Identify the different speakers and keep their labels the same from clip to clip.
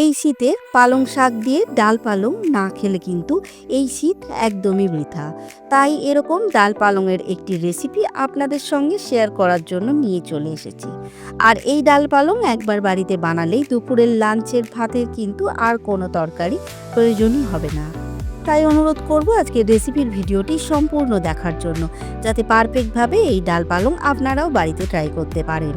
Speaker 1: এই শীতে পালং শাক দিয়ে ডাল পালং না খেলে কিন্তু এই শীত একদমই বৃথা। তাই এরকম ডাল পালংয়ের একটি রেসিপি আপনাদের সঙ্গে শেয়ার করার জন্য নিয়ে চলে এসেছি। আর এই ডাল পালং একবার বাড়িতে বানালেই দুপুরের লাঞ্চের ভাতের কিন্তু আর কোনো তরকারি প্রয়োজনই হবে না। তাই অনুরোধ করব আজকের রেসিপির ভিডিওটি সম্পূর্ণ দেখার জন্য, যাতে পারফেক্টভাবে এই ডাল পালং আপনারাও বাড়িতে ট্রাই করতে পারেন।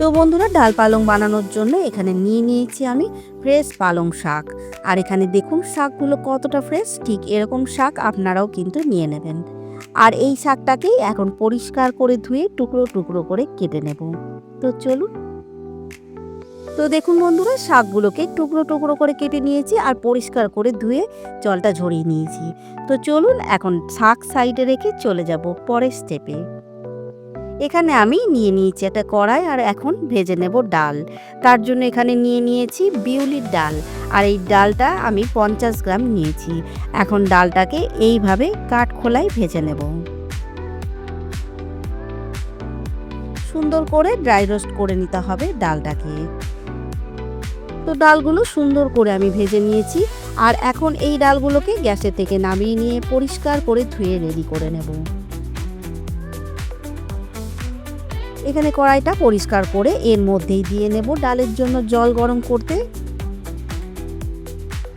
Speaker 1: তো বন্ধুরা, ডাল পালং বানানোর জন্য এখানে নিয়ে নিয়েছি আমি ফ্রেশ পালং শাক। আর এখানে দেখুন শাকগুলো কতটা ফ্রেশ ঠিক এরকম শাক আপনারাও কিন্তু নিয়ে নেবেন। আর এই শাকটাকেই এখন পরিষ্কার করে ধুয়ে টুকরো টুকরো করে কেটে নেব। তো চলুন। তো দেখুন বন্ধুরা, শাকগুলোকে টুকরো টুকরো করে কেটে নিয়েছি আর পরিষ্কার করে ধুয়ে জলটা ঝরিয়ে নিয়েছি। তো চলুন এখন শাক সাইডে রেখে চলে যাব পরের স্টেপে এখানে আমি নিয়ে নিয়েছি একটা কড়াই আর এখন ভেজে নেব ডাল। তার জন্য এখানে নিয়ে নিয়েছি বিউলির ডাল। আর এই ডালটা আমি পঞ্চাশ গ্রাম নিয়েছি। এখন ডালটাকে এইভাবে কাঠ খোলায় ভেজে নেব। সুন্দর করে ড্রাই রোস্ট করে নিতে হবে ডালটাকে। তো ডালগুলো সুন্দর করে আমি ভেজে নিয়েছি। আর এখন এই ডালগুলোকে গ্যাসের থেকে নামিয়ে নিয়ে পরিষ্কার করে ধুয়ে রেডি করে নেব। এখানে কড়াইটা পরিষ্কার করে এর মধ্যেই দিয়ে নেব ডালের জন্য জল গরম করতে।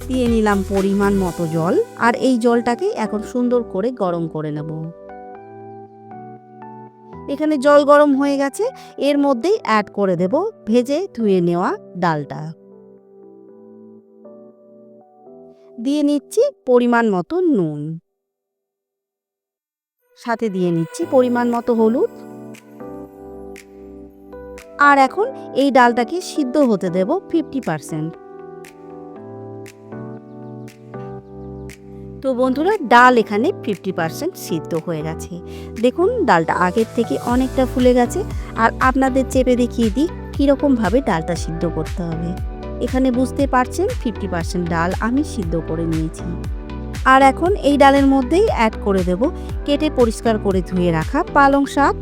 Speaker 1: দিয়ে নিলাম পরিমাণ মতো জল আর এই জলটাকে এখন সুন্দর করে গরম করে নেব। এখানে জল গরম হয়ে গেছে, এর মধ্যেই অ্যাড করে দেব ভেজে ধুয়ে নেওয়া ডালটা। দিয়ে নিচ্ছি পরিমাণ মতো নুন। সাথে দিয়ে নিচ্ছি পরিমাণ মতো হলুদ। আর এখন এই ডালটাকে সিদ্ধ হতে দেব ফিফটি পারসেন্ট তো বন্ধুরা, ডাল এখানে ফিফটি পারসেন্ট সিদ্ধ হয়ে গেছে। দেখুন, ডালটা আগের থেকে অনেকটা ফুলে গেছে। আর আপনাদের চেপে দেখিয়ে দিই কীরকমভাবে ডালটা সিদ্ধ করতে হবে। এখানে বুঝতে পারছেন ফিফটি পারসেন্ট ডাল আমি সিদ্ধ করে নিয়েছি। আর এখন এই ডালের মধ্যেই অ্যাড করে দেব, কেটে পরিষ্কার করে ধুয়ে রাখা পালং শাক।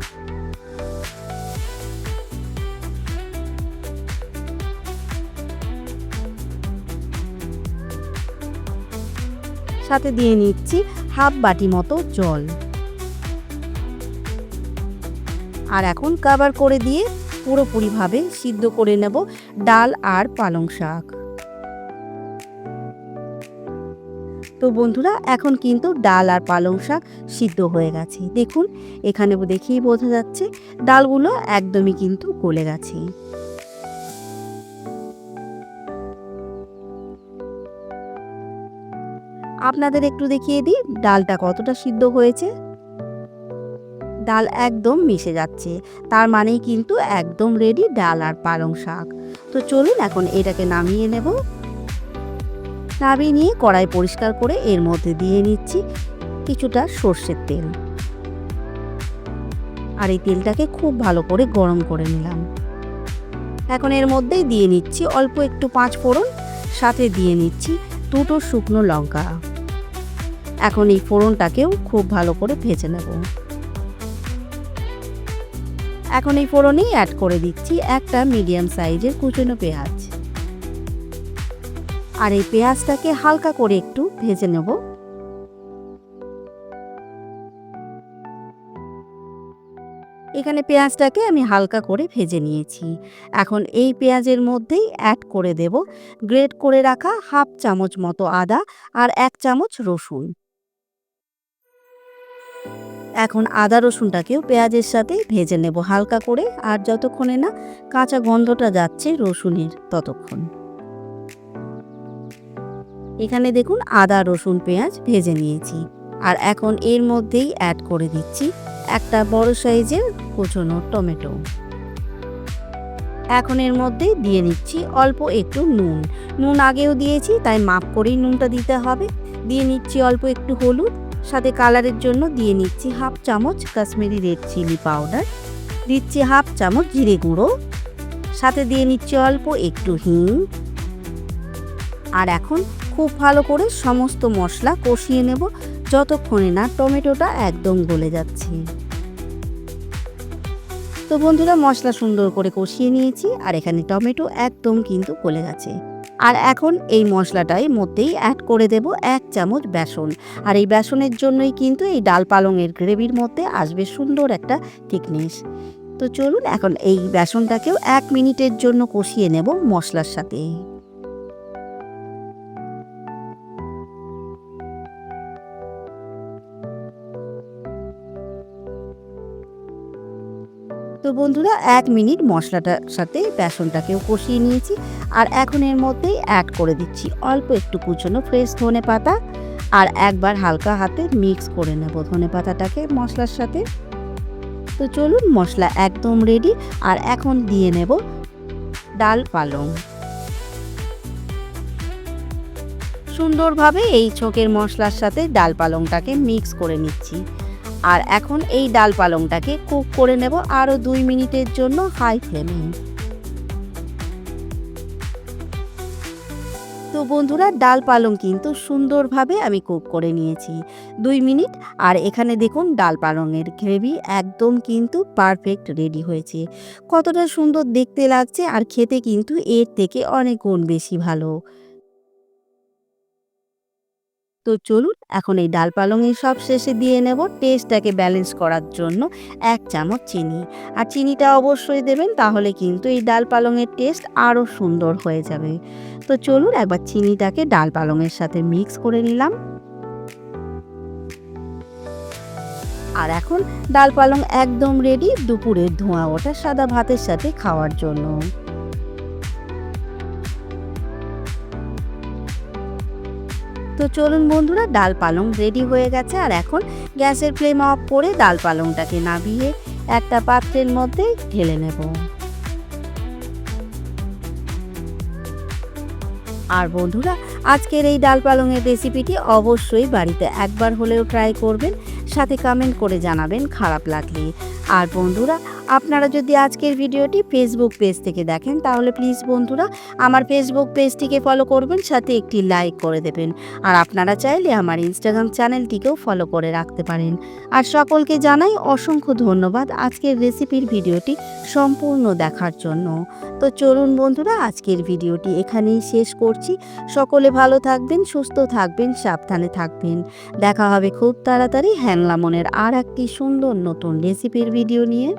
Speaker 1: সাথে দিয়ে নিচ্ছি হাফ বাটি মতো জল। আর এখন কাবার করে দিয়ে পুরোপুরিভাবে সিদ্ধ করে নেব ডাল আর পালং শাক। তো বন্ধুরা, এখন কিন্তু ডাল আর পালং শাক সিদ্ধ হয়ে গেছে। দেখুন এখানে দেখেই বোঝা যাচ্ছে, ডালগুলো একদমই কিন্তু গলে গেছে। আপনাদের একটু দেখিয়ে দিই, ডালটা কতটা সিদ্ধ হয়েছে। ডাল একদম মিশে যাচ্ছে, তার মানেই কিন্তু একদম রেডি ডাল আর পালং শাক। তো চলুন এখন এটাকে নামিয়ে নেব। নামিয়ে নিয়ে কড়াই পরিষ্কার করে এর মধ্যে দিয়ে নিচ্ছি কিছুটা সর্ষের তেল। আর এই তেলটাকে খুব ভালো করে গরম করে নিলাম। এখন এর মধ্যেই দিয়ে নিচ্ছি অল্প একটু পাঁচ ফোড়ন, সাথে দিয়ে নিচ্ছি দুটো শুকনো লঙ্কা। এখন এই ফোড়নটাকেও খুব ভালো করে ভেজে নেব। এখন এই ফোড়নেই অ্যাড করে দিচ্ছি একটা মিডিয়াম সাইজের কুচনো পেঁয়াজ। আর এই পেঁয়াজটাকে হালকা করে একটু ভেজে নেব। এখানে পেঁয়াজটাকে আমি হালকা করে ভেজে নিয়েছি। এখন এই পেঁয়াজের মধ্যেই অ্যাড করে দেব। গ্রেট করে রাখা হাফ চামচ মতো আদা আর এক চামচ রসুন। এখন আদা রসুনটাকেও পেঁয়াজের সাথে ভেজে নেব হালকা করে, আর যতক্ষণে না কাঁচা গন্ধটা যাচ্ছে রসুনের ততক্ষণ। এখানে দেখুন আদা, রসুন, পেঁয়াজ ভেজে নিয়েছি। আর এখন এর মধ্যেই অ্যাড করে দিচ্ছি একটা বড় সাইজের কুচনো টমেটো। এখন এর মধ্যে দিয়ে নিচ্ছি অল্প একটু নুন। নুন আগেও দিয়েছি, তাই মাপ করেই নুনটা দিতে হবে। দিয়ে নিচ্ছি অল্প একটু হলুদ সাথে কালারের জন্য দিয়ে নিচ্ছি হাফ চামচ কাশ্মীরি রেড চিলি পাউডার, দিচ্ছি হাফ চামচ জিরে গুঁড়ো, সাথে দিয়ে নিচ্ছি অল্প একটু হিং। আর এখন খুব ভালো করে সমস্ত মশলা কষিয়ে নেব যতক্ষণে না টমেটোটা একদম গলে যাচ্ছে। তো বন্ধুরা, মশলা সুন্দর করে কষিয়ে নিয়েছি আর এখানে টমেটো একদম কিন্তু গলে গেছে। আর এখন এই মশলাটাই মধ্যেই অ্যাড করে দেব এক চামচ বেসন। আর এই বেসনের জন্যই কিন্তু এই ডাল পালংয়ের গ্রেভির মধ্যে আসবে সুন্দর একটা থিকনেস তো চলুন এখন এই বেসনটাকেও এক মিনিটের জন্য কষিয়ে নেব মশলার সাথে। তো বন্ধুরা, এক মিনিট মশলাটার সাথে বেসনটাকেও কষিয়ে নিয়েছি আর এখন এর মধ্যেই অ্যাড করে দিচ্ছি অল্প একটু কুচনো ফ্রেশ ধনে পাতা আর একবার হালকা হাতে মিক্স করে নেব ধনে পাতাটাকে মশলার সাথে। তো চলুন, মশলা একদম রেডি আর এখন দিয়ে নেব ডাল পালং। সুন্দরভাবে এই ছোকের মশলার সাথে ডাল পালংটাকে মিক্স করে নিচ্ছি। আর এখন এই ডাল পালংটাকে কুক করে নেব আরও দুই মিনিটের জন্য হাই ফ্লেমে। তো বন্ধুরা, ডাল পালং কিন্তু সুন্দরভাবে আমি কুক করে নিয়েছি। দুই মিনিট, আর এখানে দেখুন ডাল পালংয়ের গ্রেভি একদম কিন্তু পারফেক্ট রেডি হয়েছে। কতটা সুন্দর দেখতে লাগছে আর খেতে কিন্তু এর থেকে অনেক গুণ বেশি ভালো। তো চলুন এখন এই ডাল পালংয়ের সব শেষে দিয়ে নেব টেস্টটাকে ব্যালেন্স করার জন্য এক চামচ চিনি। আর চিনিটা অবশ্যই দেবেন, তাহলে কিন্তু এই ডাল পালংয়ের টেস্ট আরও সুন্দর হয়ে যাবে। তো চলুন একবার চিনিটাকে ডাল পালংয়ের সাথে মিক্স করে নিলাম। আর এখন ডাল পালং একদম রেডি দুপুরের ধোঁয়া ওঠা সাদা ভাতের সাথে খাওয়ার জন্য। তো চলুন বন্ধুরা, ডাল পালং রেডি হয়ে গেছে। আর এখন গ্যাসের ফ্লেম অফ করে ডাল পালংটাকে নামিয়ে একটা পাত্রের মধ্যে ঢেলে নেব। আর বন্ধুরা, আজকের এই ডাল পালংয়ের রেসিপিটি অবশ্যই বাড়িতে একবার হলেও ট্রাই করবেন। সাথে কমেন্ট করে জানাবেন খারাপ লাগলে। আর বন্ধুরা আপনারা যদি আজকের ভিডিওটি ফেসবুক পেজ থেকে দেখেন, তাহলে প্লিজ বন্ধুরা, আমার ফেসবুক পেজটিকে ফলো করবেন, সাথে একটি লাইক করে দেবেন। আর আপনারা চাইলে আমার ইনস্টাগ্রাম চ্যানেলটিকেও ফলো করে রাখতে পারেন। আর সকলকে জানাই অসংখ্য ধন্যবাদ আজকের রেসিপির ভিডিওটি সম্পূর্ণ দেখার জন্য। তো চলুন বন্ধুরা, আজকের ভিডিওটি এখানেই শেষ করছি। সকলে ভালো থাকবেন, সুস্থ থাকবেন, সাবধানে থাকবেন। দেখা হবে খুব তাড়াতাড়ি হ্যাংলামনের আর একটি সুন্দর নতুন রেসিপির ভিডিও নিয়ে।